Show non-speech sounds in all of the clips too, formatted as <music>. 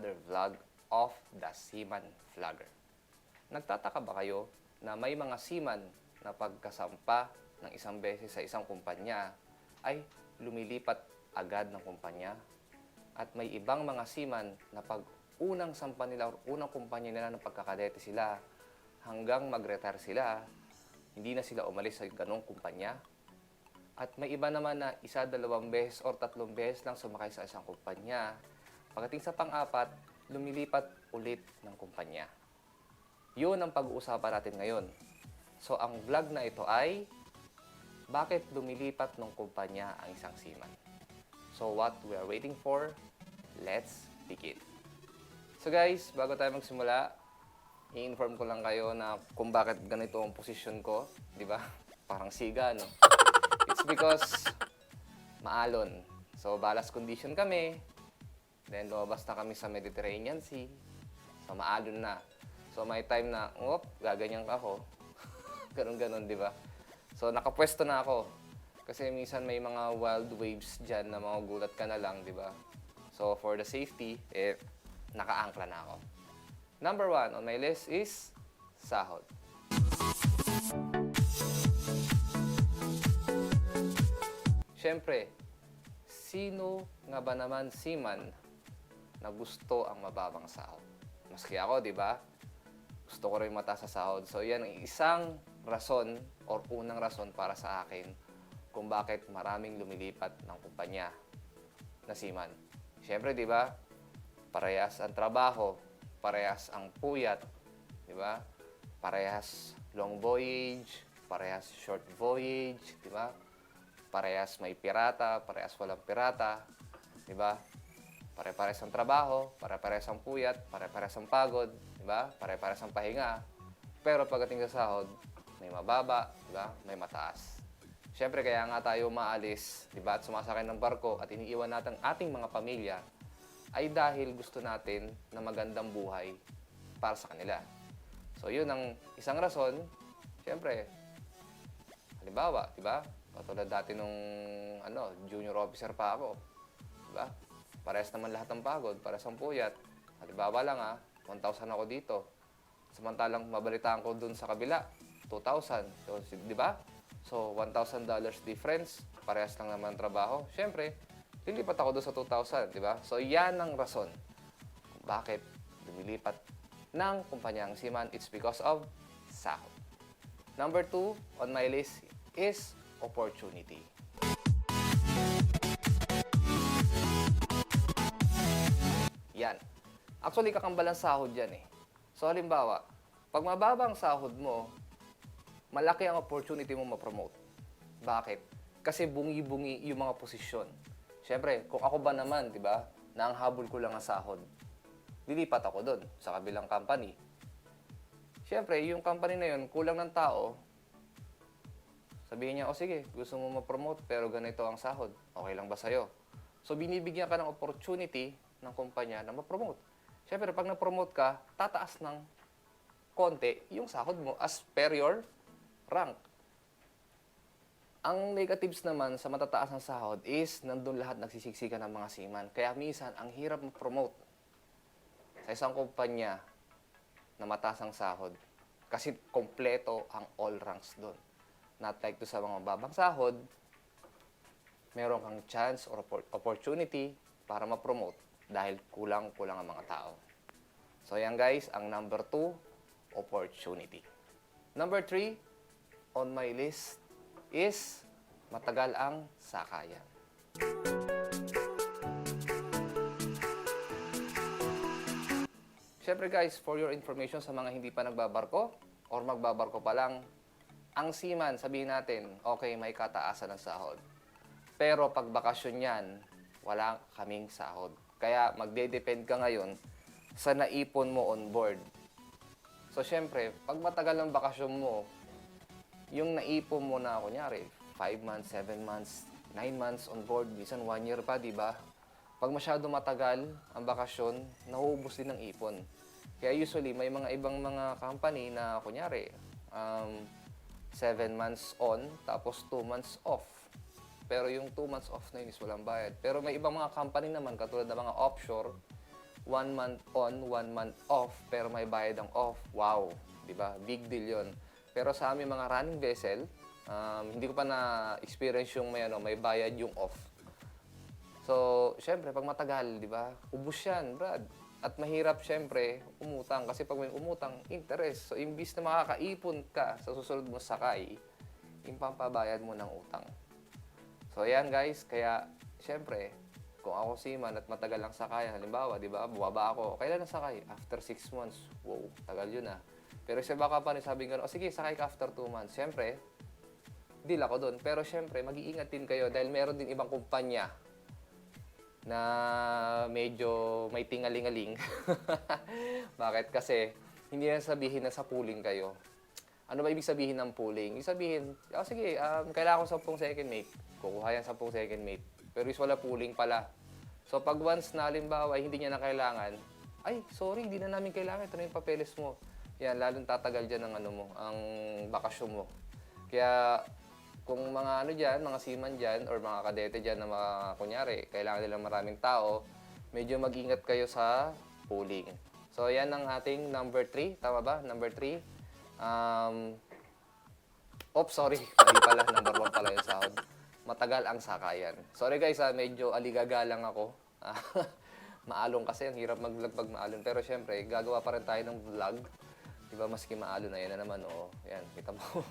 another vlog of the Seaman Vlogger. Nagtataka ba kayo na may mga seaman na pagkasampa ng isang beses sa isang kumpanya ay lumilipat agad ng kumpanya? At may ibang mga seaman na pag unang sampa nila o unang kumpanya nila ng pagkakadete sila hanggang mag-retire sila, hindi na sila umalis sa ganong kumpanya? At may iba naman na isa, dalawang beses or tatlong beses lang sumakay sa isang kumpanya. Pagdating sa pang-apat, lumilipat ulit ng kumpanya. Yun ang pag-uusapan natin ngayon. So, ang vlog na ito ay bakit lumilipat ng kumpanya ang isang seaman. So, what we are waiting for, let's begin. So guys, bago tayo magsimula, i-inform ko lang kayo na kung bakit ganito ang posisyon ko, di ba? <laughs> Parang siga, no? It's because maalon. So, balance condition kami. Then, lumabas na kami sa Mediterranean Sea. So, maalon na. So, may time na, op, gaganyan ka ako. <laughs> Ganon-ganon, di ba? So, nakapwesto na ako. Kasi minsan may mga wild waves dyan na magugulat ka na lang, di ba? So, for the safety, eh, naka-angkla na ako. Number one on my list is sahod. Siyempre, sino nga ba naman seaman na gusto ang mababang sahod? Maski ako, di ba? Gusto ko rin mataas sa sahod. So, yan ang isang rason or unang rason para sa akin kung bakit maraming lumilipat ng kumpanya na seaman. Siyempre, di ba? Parehas ang trabaho, parehas ang puyat, di ba? Parehas long voyage, parehas short voyage, di ba? Parehas may pirata, parehas walang pirata, di ba? Pare-parehas ang trabaho, pare-parehas ang puyat, pare-parehas ang pagod, di ba? Pare-parehas ang pahinga. Pero pagdating sa sahod, may mababa, di ba? May mataas. Siyempre, kaya nga tayo maalis, di ba? At sumasakay ng barko at iniiwan natin ating mga pamilya ay dahil gusto natin na magandang buhay para sa kanila. So, yun ang isang rason. Siyempre, halimbawa, di ba? Katulad dati nung ano, junior officer pa ako. Di ba? Parehas naman lahat ng pagod, parehas ang puyat. Halimbawa lang ah, 1,000 ako dito. Samantalang mabalitaan ko dun sa kabila, 2,000. So, di ba? So, $1,000 difference, parehas lang naman trabaho. Siyempre, lilipat ako doon sa 2,000, di ba? So, yan ang rason kung bakit lumilipat ng kumpanyang Siman. It's because of sahod. Number two on my list is opportunity. Yan. Actually, kakambal ang sahod yan eh. So, halimbawa, pag mababa ang sahod mo, malaki ang opportunity mo ma-promote. Bakit? Kasi bungi-bungi yung mga posisyon. Siyempre, kung ako ba naman, di ba, na ang habol ko lang ang sahod, lilipat ako doon sa kabilang company. Siyempre, yung company na yun, kulang ng tao, sabihin niya, o sige, gusto mo ma-promote pero ganito ang sahod. Okay lang ba sa'yo? So, binibigyan ka ng opportunity ng kumpanya na ma-promote. Siyempre, pag na-promote ka, tataas ng konti yung sahod mo as per your rank. Ang negatives naman sa matataas ng sahod is nandun lahat nagsisiksikan ng mga seaman. Kaya minsan, ang hirap ma-promote sa isang kumpanya na mataas ang sahod. Kasi kompleto ang all ranks doon. Not like to sa mga babang sahod, meron kang chance or oppor- opportunity para ma-promote dahil kulang-kulang ang mga tao. So yan guys, ang number two, opportunity. Number three, on my list is matagal ang sakayan. Siyempre guys, for your information sa mga hindi pa nagbabarko or magbabarko pa lang, ang seaman, sabihin natin, okay, may kataasan ng sahod. Pero pag bakasyon yan, wala kaming sahod. Kaya magde-depend ka ngayon sa naipon mo on board. So syempre, pag matagal ang bakasyon mo, yung naipon mo na, kunyari, 5 months, 7 months, 9 months on board, minsan 1 year pa, di ba? Pag masyado matagal ang bakasyon, nauubos din ng ipon. Kaya usually, may mga ibang mga company na, kunyari, um, 7 months on, tapos 2 months off. Pero yung 2 months off na yun is walang bayad. Pero may ibang mga company naman, katulad ng mga offshore, 1 month on, 1 month off, pero may bayad ang off. Wow, di ba? Big deal yun. Pero sa aming mga running vessel, um, hindi ko pa na-experience yung may, ano, may bayad yung off. So, syempre, pag matagal, di ba? Ubus yan, Brad. At mahirap, syempre, umutang. Kasi pag may umutang, interest. So, imbis na makakaipon ka sa susunod mo sakay, yung pampabayad mo ng utang. So, ayan guys. Kaya, syempre, kung ako seaman at matagal lang sakay, halimbawa, di ba, bumaba ako, kailan na sakay? After 6 months. Wow, tagal yun ah. Pero sa baka pa rin sabi ko, oh, sige, sakay ka after 2 months. Syempre, deal ako doon. Pero syempre, mag-iingat din kayo dahil meron din ibang kumpanya na medyo may tingalingaling. <laughs> Bakit? Kasi hindi na sabihin na sa pooling kayo. Ano ba ibig sabihin ng pooling? Ibig sabihin, oh, sige, um, kailangan ko 10 second mate. Kukuha yan 10 second mate. Pero is wala pooling pala. So pag once na halimbawa hindi niya na kailangan, ay, sorry, hindi na namin kailangan. Ito na yung papeles mo. Yan, lalong tatagal dyan ang ano mo, ang bakasyon mo. Kaya kung mga ano dyan, mga seaman dyan, or mga kadete dyan na mga, kunyari, kailangan nilang maraming tao, medyo mag-ingat kayo sa pooling. So, yan ang ating number 3. Tama ba? Number 3. Um, Oops, sorry. <laughs> Mali pala. Number 1 pala yung sahod. Matagal ang sakayan. Sorry guys, ah, medyo aligaga lang ako. <laughs> Maalong kasi, ang hirap mag-vlog pag maalon. Pero syempre, gagawa pa rin tayo ng vlog. Diba, maski maalon na yan na naman. Oo, yan, kita mo.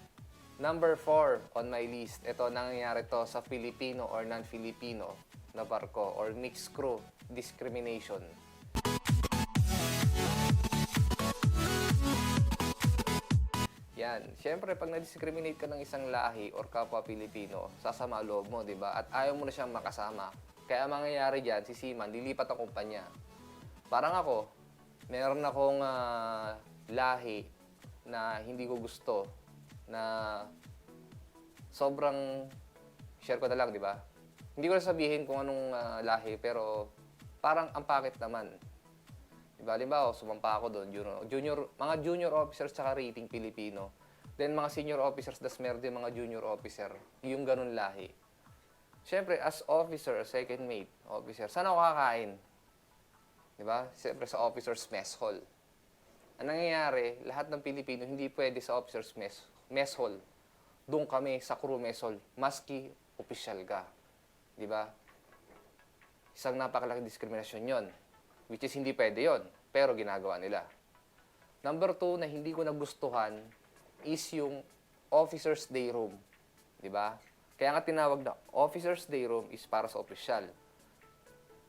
<laughs> Number 4 on my list. Ito, nangyayari to sa Filipino or non-Filipino na barko or mixed crew discrimination. Yan. Siyempre, pag na-discriminate ka ng isang lahi or kapwa Pilipino, sasama loob mo, di ba? At ayaw mo na siyang makasama. Kaya ang mangyayari dyan, si Seaman, lilipat ang kumpanya. Parang ako, meron akong ah, lahi na hindi ko gusto na sobrang share ko na lang, di ba? Hindi ko na sabihin kung anong ah, lahi, pero parang ang pakit naman. Di ba? Halimbawa, sumampa ako doon, junior, junior, mga junior officers tsaka rating Pilipino. Then mga senior officers, das meron din mga junior officer, yung ganun lahi. Siyempre, as officer, second mate, officer, saan ako kakain? Di ba? Siyempre sa officer's mess hall. Ang nangyayari, lahat ng Pilipino hindi pwede sa officer's mess, mess hall. Doon kami sa crew mess hall, maski official ka. Di ba? Isang napakalaking diskriminasyon yon which is hindi pwede yon pero ginagawa nila. Number two na hindi ko nagustuhan is yung officer's day room. Di ba? Kaya nga tinawag na officer's day room is para sa opisyal.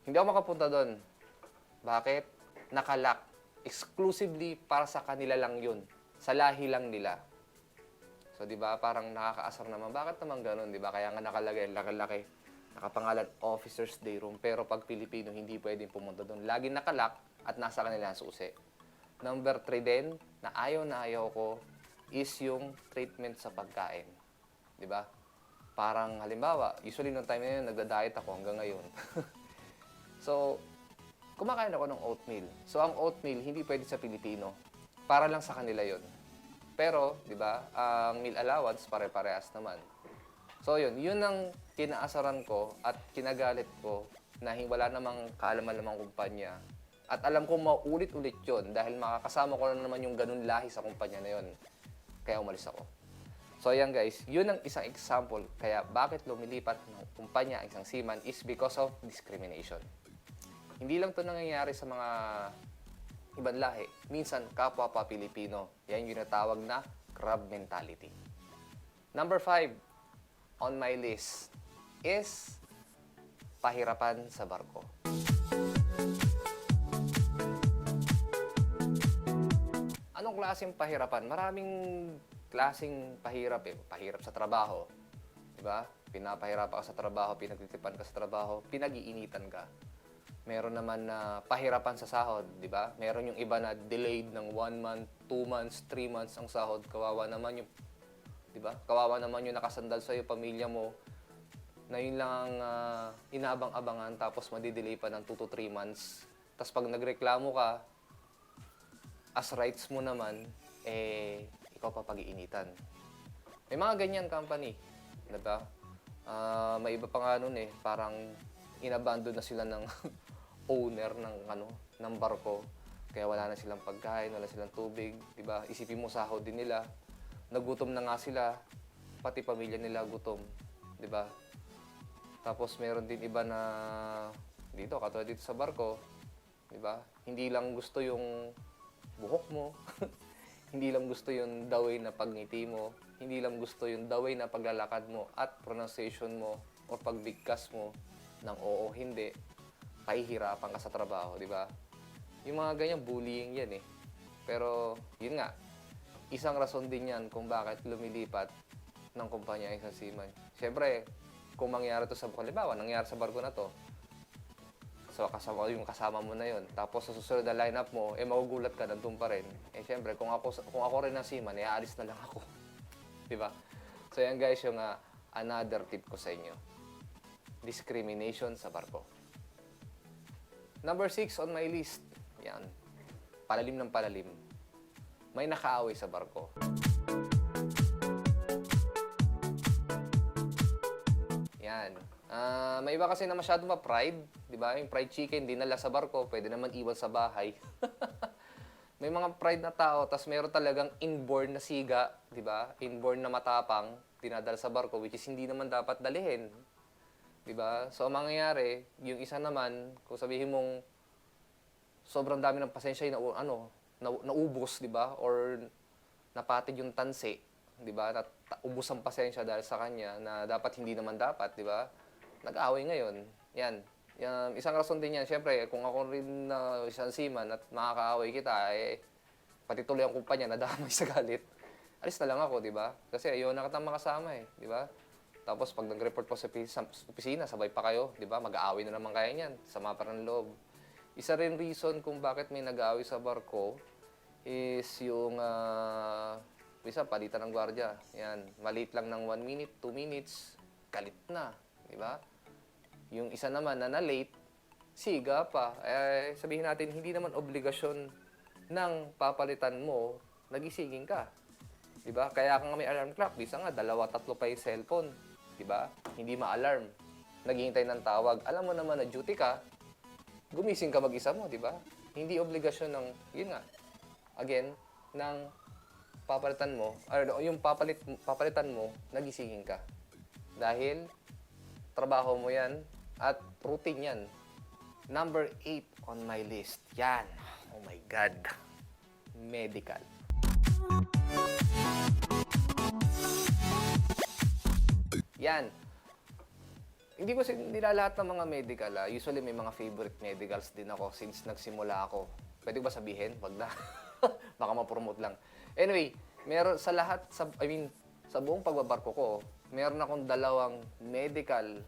Hindi ako makapunta doon. Bakit? Nakalak. Exclusively para sa kanila lang yun. Sa lahi lang nila. So, di ba, parang nakakaasar naman. Bakit naman ganun, di ba? Kaya nga nakalagay, laki-laki, nakapangalan Officer's Day Room. Pero pag Pilipino, hindi pwedeng pumunta doon. Lagi nakalak at nasa kanila ang susi. Number 3 din, na ayaw na ayaw ko, is yung treatment sa pagkain. Di ba? Parang halimbawa, usually nung time na yun, nagda-diet ako hanggang ngayon. <laughs> so, kumakain ako ng oatmeal. So, ang oatmeal, hindi pwede sa Pilipino. Para lang sa kanila yon. Pero, di ba, ang meal allowance, pare-parehas naman. So, yun. Yun ang kinaasaran ko at kinagalit ko na wala namang kaalaman-lamang kumpanya. At alam ko maulit-ulit yun dahil makakasama ko na naman yung ganun lahi sa kumpanya na yun. Kaya umalis ako. So, ayan guys, yun ang isang example. Kaya bakit lumilipat ng kumpanya ang isang seaman is because of discrimination. Hindi lang to nangyayari sa mga ibang lahi. Minsan, kapwa pa Pilipino. Yan yung natawag na crab mentality. Number five on my list is pahirapan sa barko. Klaseng pahirapan? Maraming klaseng pahirap eh. Pahirap sa trabaho. Di ba? Pinapahirap ka sa trabaho, pinagtitipan ka sa trabaho, pinag-iinitan ka. Meron naman na pahirapan sa sahod, di ba? Meron yung iba na delayed ng one month, two months, three months ang sahod. Kawawa naman yung, di ba? Kawawa naman yung nakasandal sa'yo, pamilya mo, na yun lang ang ah, inabang-abangan tapos madidelay pa ng 2 to 3 months. Tapos pag nagreklamo ka, as rights mo naman, eh, ikaw pa pag-iinitan. May mga ganyan company, di ba? Ah, may iba pa nga nun eh, parang inabandon na sila ng <laughs> owner ng ano, ng barko. Kaya wala na silang pagkain, wala silang tubig, 'di ba? Isipin mo sahod din nila. Nagutom na nga sila, pati pamilya nila gutom, 'di ba? Tapos meron din iba na dito, katulad dito sa barko, 'di ba? Hindi lang gusto yung buhok mo. <laughs> hindi lang gusto yung the way na pagngiti mo. Hindi lang gusto yung the way na paglalakad mo at pronunciation mo o pagbigkas mo ng oo, hindi. Pahihirapan ka sa trabaho, di ba? Yung mga ganyan, bullying yan eh. Pero, yun nga, isang rason din yan kung bakit lumilipat ng kumpanya ang isang seaman. Siyempre, kung mangyari to sa, halimbawa, nangyari sa barko na to, So, kasama yung kasama mo na yon. Tapos sa susunod na lineup mo, eh magugulat ka, nandun pa rin. Eh syempre, kung ako, kung ako rin ang seaman, eh aalis na lang ako. <laughs> Di ba? So yan guys, yung ah, another tip ko sa inyo. Discrimination sa barko. Number six on my list. Yan. Palalim ng palalim. May nakaaway sa barko. Ah, may iba kasi na masyado ma-pride, 'di ba? Yung fried chicken dinala sa barko, pwede naman iwan sa bahay. <laughs> may mga pride na tao, tas meron talagang inborn na siga, 'di ba? Inborn na matapang, dinadala sa barko which is hindi naman dapat dalhin. 'Di ba? So ang mangyayari, yung isa naman, kung sabihin mong sobrang dami ng pasensya na ano, na, naubos, 'di ba? Or napatid yung tansi, 'di ba? Na ubos ang pasensya dahil sa kanya na dapat hindi naman dapat, 'di ba? Nag-aaway ngayon. Yan. Yan, isang rason din yan. Siyempre, kung ako rin na isang seaman at makakaaway kita, eh, pati tuloy ang kumpanya nadamay <laughs> sa galit. Alis na lang ako, di ba? Kasi ayaw na kitang makasama eh, di ba? Tapos pag nag-report po sa opi- sa opisina, sabay pa kayo, di ba? Mag-aaway na naman kayo niyan. Sama pa ng loob. Isa rin reason kung bakit may nag-aaway sa barko is yung ah, Bisa, palitan ng gwardiya. Yan, maliit lang ng 1 minute, 2 minutes, galit na. Di ba? Yung isa naman na na-late, siga pa. Eh, sabihin natin, hindi naman obligasyon ng papalitan mo, nagisiging ka. Di ba? Kaya ka nga may alarm clock. Bisa nga, dalawa, tatlo pa yung cellphone. Di ba? Hindi ma-alarm. Naghihintay ng tawag. Alam mo naman na duty ka, gumising ka mag-isa mo, di ba? Hindi obligasyon ng, yun nga, again, ng papalitan mo, or yung papalit, papalitan mo, nagisingin ka. Dahil, trabaho mo yan, at routine yan. Number 8 on my list. Yan. Oh my God. Medical. Yan. Hindi ko sin- nilalahat ng mga medical. Ah. Usually may mga favorite medicals din ako since nagsimula ako. Pwede ko ba sabihin? Wag na. <laughs> Baka ma-promote lang. Anyway, meron sa lahat, sa, I mean, sa buong pagbabarko ko, meron akong dalawang medical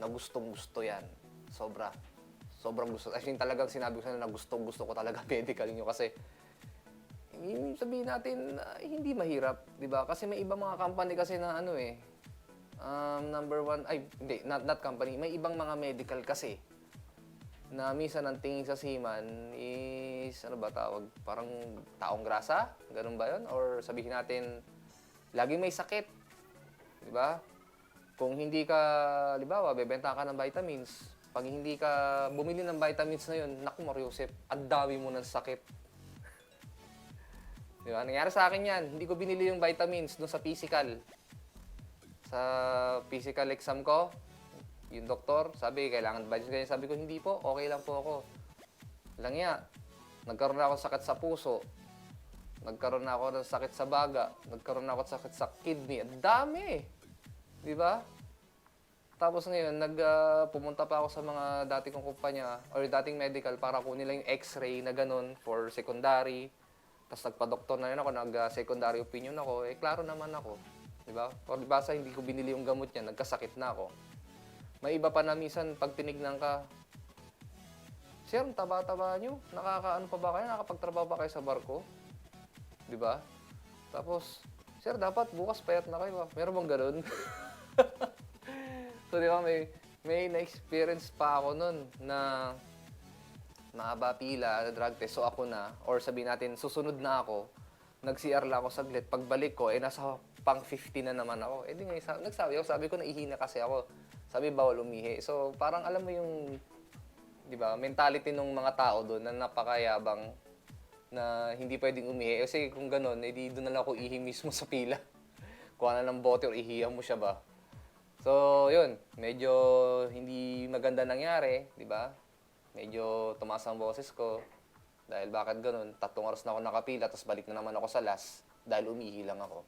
na gustong gusto yan. Sobra. Sobrang gusto. I mean, talagang sinabi ko sa na gustong gusto ko talaga <laughs> medical nyo kasi yung sabihin natin, ah, hindi mahirap, di ba? Kasi may iba mga company kasi na ano eh, um, number one, ay, hindi, not, not company, may ibang mga medical kasi na minsan ang tingin sa seaman is, ano ba tawag, parang taong grasa? Ganun ba yun? Or sabihin natin, lagi may sakit. Di ba? Kung hindi ka, halimbawa, bebenta ka ng vitamins, pag hindi ka bumili ng vitamins na yun, naku Mariusep, ang dami mo ng sakit. <laughs> Di ba? Nangyari sa akin yan. Hindi ko binili yung vitamins doon sa physical. Sa physical exam ko, yung doktor, sabi, kailangan ba ganyan? Sabi ko, hindi po, okay lang po ako. Lang ya, nagkaroon na ako sakit sa puso. Nagkaroon na ako ng sakit sa baga. Nagkaroon na ako ng sakit sa kidney. Ang dami! Di ba? Tapos ngayon, nag, ah, pumunta pa ako sa mga dati kong kumpanya or dating medical para kunin lang yung x-ray na ganun for secondary. Tapos nagpa-doktor na rin ako, nag-secondary opinion ako. Eh, klaro naman ako. Di ba? O di ba sa hindi ko binili yung gamot niya, nagkasakit na ako. May iba pa na minsan, pag tinignan ka, Sir, taba-taba nyo. Nakakaano pa ba kayo? Nakapagtrabaho ba kayo sa barko? Di ba? Tapos, Sir, dapat bukas payat na kayo. ah." Meron bang ganun? <laughs> so, di ba, may, may na-experience pa ako nun na mahaba pila, drug test, so ako na, or sabihin natin, susunod na ako, nag-CR lang ako saglit. Pagbalik ko, eh nasa pang 50 na naman ako. Eh di nga, sa- nagsabi ako, sabi ko naihina kasi ako. Sabi bawal umihi. So parang alam mo yung, di ba, mentality ng mga tao doon na napakayabang na hindi pwedeng umihi. Kasi kung ganun, edi doon na lang ako ihi mismo sa pila. <laughs> Kuha na ng bote or ihiyan mo siya ba. So, yun. Medyo hindi maganda nangyari, di ba? Medyo tumaas ang boses ko. Dahil bakit ganun? Tatlong oras na ako nakapila, tapos balik na naman ako sa last dahil umihi lang ako.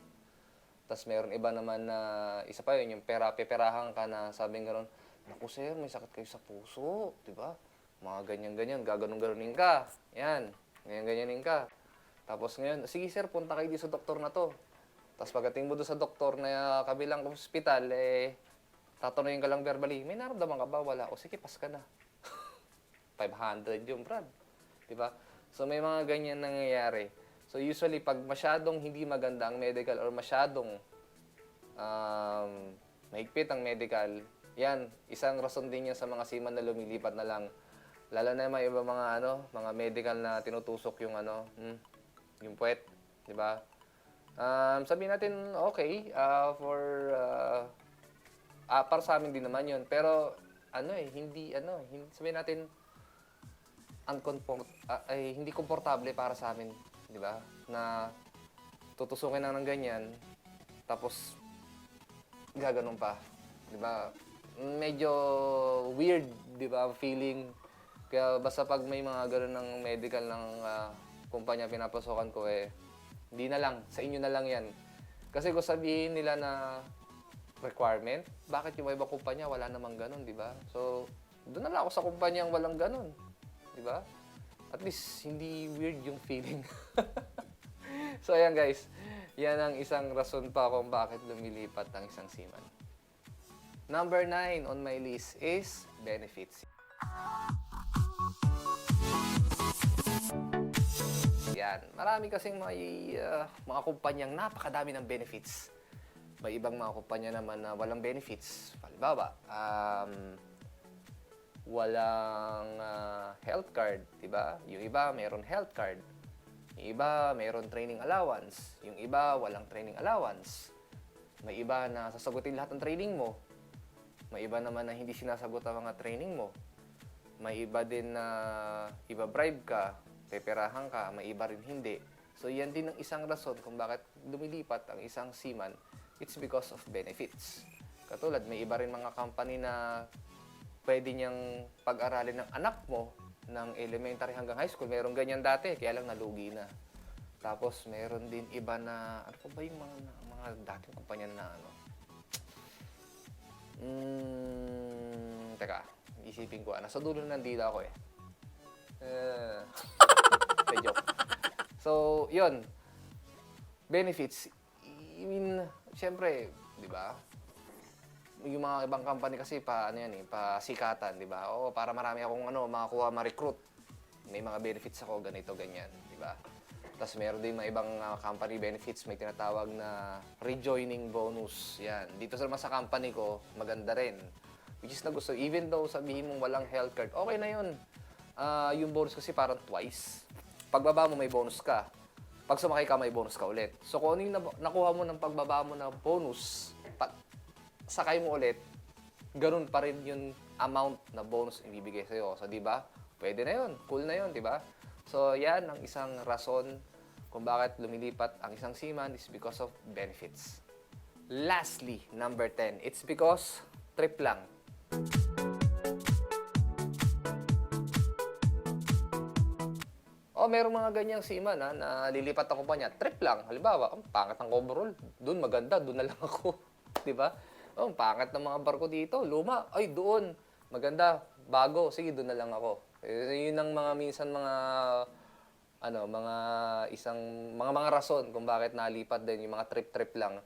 Tapos meron iba naman na, isa pa yun, yung pera-peperahan ka na sabing gano'n, Naku sir, may sakit kayo sa puso, di ba? Mga ganyan-ganyan, gaganon-ganunin ka. Yan, ganyan-ganyanin ka. Tapos ngayon, sige sir, punta kayo dito sa doktor na to. Tapos pagdating mo doon sa doktor na kabilang ospital, eh, tatanungin ka lang verbally, may naramdaman ka ba? Wala. O sige, pas ka na. <laughs> 500 yung brad. Di ba? So may mga ganyan nangyayari. So usually pag masyadong hindi maganda ang medical or masyadong um, mahigpit ang medical, yan, isang rason din yan sa mga seaman na lumilipat na lang. Lalo na yung mga iba mga ano, mga medical na tinutusok yung ano, hmm, yung puwet, di ba? Um, sabihin natin, okay, uh, for, uh, ah, para sa amin din naman yun. Pero, ano eh, hindi, ano, hindi, sabihin natin, unconfort, ah, ay, hindi komportable para sa amin, di ba? Na tutusukin na ng ganyan, tapos gaganon pa, di ba? Medyo weird, di ba, feeling. Kaya basta pag may mga ganun ng medical ng ah, kumpanya pinapasokan ko, eh, hindi na lang, sa inyo na lang yan. Kasi kung sabihin nila na requirement, bakit yung ibang kumpanya wala namang ganun, di ba? So, doon na lang ako sa kumpanya ang walang ganun. Di ba? At least, hindi weird yung feeling. <laughs> so, ayan guys. Yan ang isang rason pa kung bakit lumilipat ang isang seaman. Number nine on my list is benefits. Yan. Marami kasing may, uh, mga kumpanyang napakadami ng benefits. May ibang mga kumpanya naman na walang benefits. Halimbawa, um, walang ah, health card, 'di ba? Yung iba mayroon health card. Yung iba mayroon training allowance. Yung iba walang training allowance. May iba na sasagutin lahat ng training mo. May iba naman na hindi sinasagot ang mga training mo. May iba din na iba bribe ka, peperahan ka, may iba rin hindi. So yan din ang isang rason kung bakit lumilipat ang isang seaman. It's because of benefits. Katulad, may iba rin mga company na pwede niyang pag-aralin ng anak mo ng elementary hanggang high school. Meron ganyan dati, kaya lang nalugi na. Tapos meron din iba na, ano pa ba yung mga, mga dating kumpanya na ano? Hmm, teka, isipin ko. ah. Nasa dulo ng dila ko eh. Eh, de joke. So, yun. Benefits. I mean, syempre, di ba? yung mga ibang company kasi pa ano yan eh, pa sikatan, 'di ba? O para marami akong ano, makakuha ma-recruit. May mga benefits ako ganito ganyan, 'di ba? Tapos meron din mga ibang uh, company benefits, may tinatawag na rejoining bonus. Yan. Dito sa naman sa company ko, maganda rin. Which is na gusto, even though sabihin mong walang health card, okay na yun. Ah, yung bonus kasi parang twice. Pagbaba mo, may bonus ka. Pag sumakay ka, may bonus ka ulit. So kung ano yung nakuha mo ng pagbaba mo na bonus, pa- sakay mo ulit, ganun pa rin yung amount na bonus ibibigay sa'yo. So, di ba? Pwede na yun. Cool na yun, di ba? So, yan ang isang rason kung bakit lumilipat ang isang seaman is because of benefits. Lastly, number 10, it's because trip lang. Merong mga ganyang seaman ha, na lilipat ako pa niya. Trip lang. Halimbawa, ang pangit ng overall. Doon maganda, doon na lang <laughs> ako. Di ba? Oh, ang pangit ng mga barko dito. Luma. Ay, doon. Maganda. Bago. Sige, doon na lang ako. Eh, yun ang mga minsan mga ano, mga isang mga mga rason kung bakit nalipat din yung mga trip-trip lang.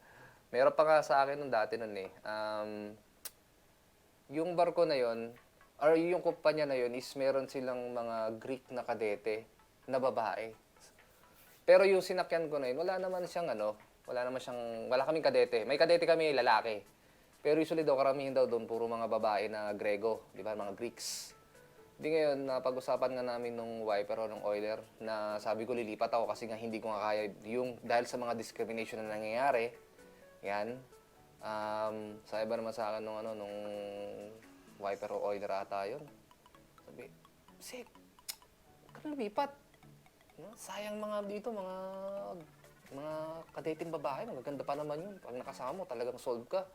Meron pa nga sa akin nung dati nun eh. Um, yung barko na yon or yung kumpanya na yon is meron silang mga Greek na kadete na babae. Pero yung sinakyan ko na yun, wala naman siyang ano, wala naman siyang, wala kaming kadete. May kadete kami, lalaki. Pero usually daw, karamihan daw doon, puro mga babae na Grego, di ba, mga Greeks. Di ngayon, napag-usapan nga namin nung wiper o nung oiler na sabi ko lilipat ako kasi nga hindi ko nga kaya yung dahil sa mga discrimination na nangyayari. Yan. Um, sa iba naman sa akin nung ano, nung wiper o oiler ata yun. Sabi, huwag ka lumipat. Sayang mga dito, mga mga kadeting babae, magaganda pa naman yun. Pag nakasama mo, talagang solve ka. <laughs>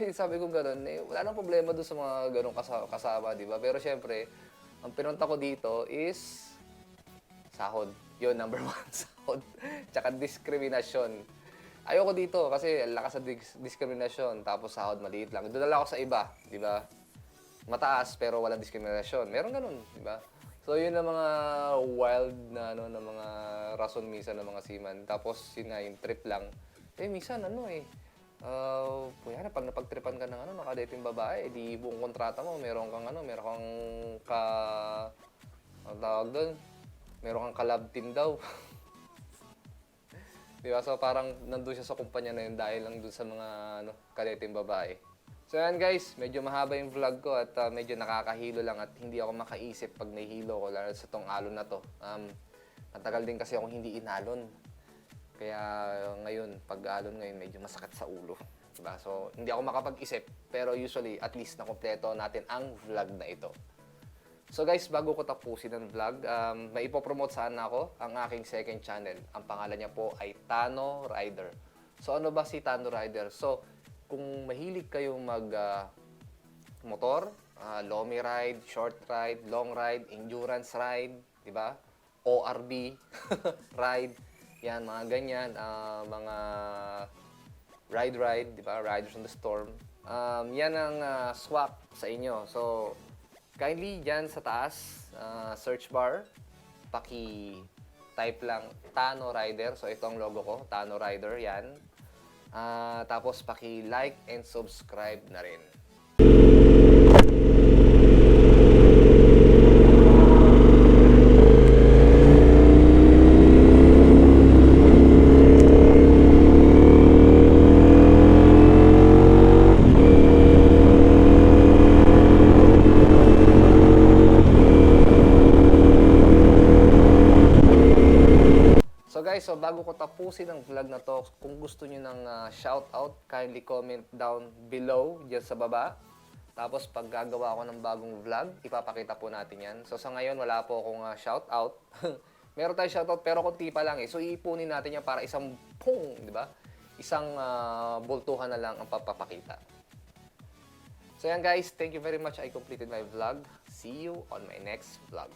Eh, sabi ko gano'n, eh, wala nang problema doon sa mga ganong kasama, kasama di ba? Pero syempre, ang pinunta ko dito is sahod. Yun, number <laughs> one, sahod. Tsaka diskriminasyon. Ayoko dito kasi lakas sa dis- diskriminasyon, tapos sahod maliit lang. Doon ako sa iba, di ba? Mataas pero walang diskriminasyon. Meron ganun, di ba? So yun ang mga wild na ano na mga rason minsan ng mga seaman. Tapos yun nga yung trip lang. Eh minsan ano eh Uh, kuya na, pag napagtripan ka ng ano, nakadating babae, eh, di buong kontrata mo, meron kang ano, meron kang ka... Ang tawag doon? Meron kang ka-love team daw. <laughs> Di ba? So parang nandun siya sa kumpanya na yun dahil lang dun sa mga ano, kadating babae. So yan guys, medyo mahaba yung vlog ko at uh, medyo nakakahilo lang at hindi ako makaisip pag nahihilo ko lalo sa tong alon na to. Um, matagal din kasi akong hindi inalon. Kaya ngayon, pag alon ngayon, medyo masakit sa ulo. Diba? So, hindi ako makapag-isip. Pero usually, at least nakompleto natin ang vlog na ito. So guys, bago ko tapusin ang vlog, um, may ipopromote sana ako ang aking second channel. Ang pangalan niya po ay Tano Rider. So ano ba si Tano Rider? So, kung mahilig kayong mag ah, motor, ah, lomi ride, short ride, long ride, endurance ride, di ba? ORB <laughs> ride, yan, mga ganyan, ah, mga ride ride, di ba? Riders on the Storm. Um, yan ang ah, swak sa inyo. So, kindly dyan sa taas, ah, search bar, paki-type lang Tano Rider. So, ito ang logo ko, Tano Rider, yan. Ah, tapos, paki-like and subscribe na rin. So guys, so bago ko tapusin ang vlog na to, kung gusto niyo ng ah, shout out, kindly comment down below diyan sa baba. Tapos pag gagawa ako ng bagong vlog, ipapakita po natin 'yan. So sa ngayon wala po akong ah, shout out. <laughs> Meron tayong shout out pero konti pa lang eh. So iipunin natin 'yan para isang pung, 'di ba? Isang ah, bultuhan na lang ang papapakita. So yan guys, thank you very much. I completed my vlog. See you on my next vlog.